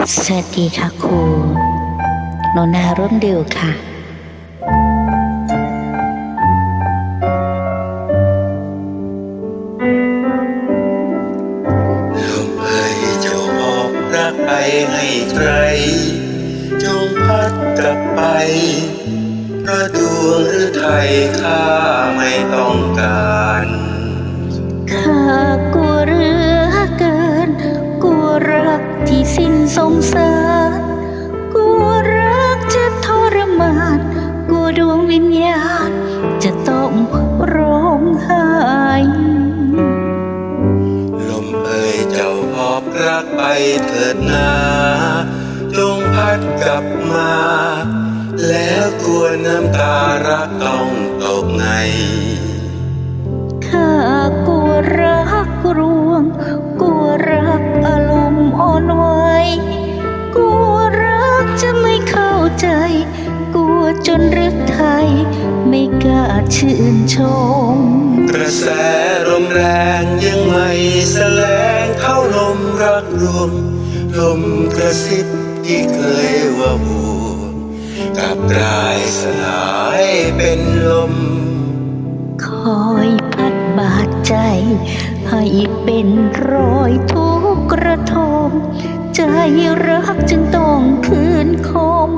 สวัสดีค่ะครูโนนาร่วมดิวค่ะ ลมเอ่ยเจ้าออกรักไปให้ใคร จงพัดกลับไปเพราะดวงหรือไทยข้าไม่ต้องการ สิ้นสงสารกลัวรักจะทรมานกลัวดวงวิญญาณ จะต้องร้องไห้ลมเอ่ยเจ้าหอบรักไปเถิดนาจงพัดกลับมา แล้วกลัวน้ำตารักต้องตกในข้ากลัวรักรวง จนรึกไทย ไม่กล้าชื่นชม กระแสลมแรงยังไม่แสลงเท่าลมรักรวม ลมกระซิบที่เคยว่าห่วงกลับกลายสลายเป็นลม คอยพัดบาดใจ ให้เป็นรอยทุกข์กระทมใจรักจึงต้องคืนคม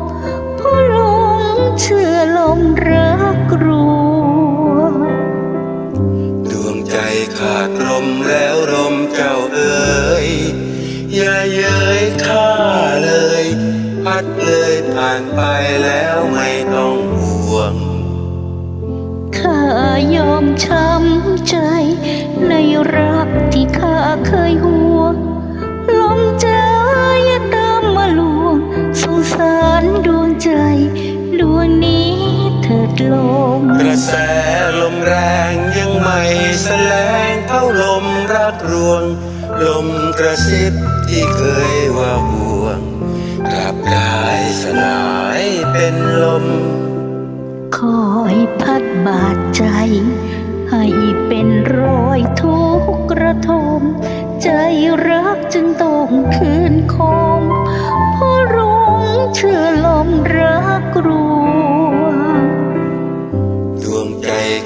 เพราะหลง เชื่อลมรักรวงดวงใจขาดลมแล้วลมเจ้าเอ๋ยอย่าเย้ยข้าเลย พัดเลยผ่านไปแล้วไม่ต้องห่วงข้ายอมช้ำใจในรักที่ข้าเคยห่วง ดลม กระแสลมแรงยังไม่แสลงเท่าลมรักรวง ลมกระซิบที่เคยว่าห่วงกลับกลายสลายเป็นลม คอยพัดบาดใจ ให้เป็น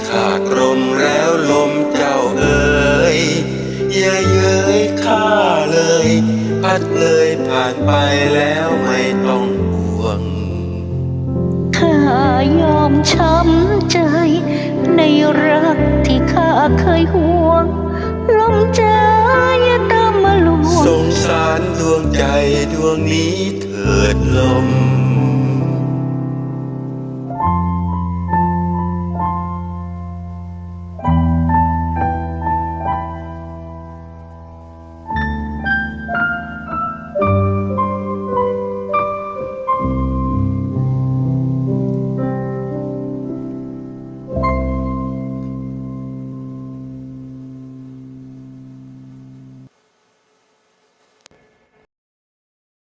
ขาดลมแล้วลมเจ้าเอ๋ยอย่าเย้ยข้าเลย พัดเลยผ่านไปแล้วไม่ต้องห่วง ข้ายอมช้ำใจ ในรักที่ข้าเคยห่วง ลมเจ้าอย่าตามมาลวงสงสารดวงใจดวงนี้เถิดลม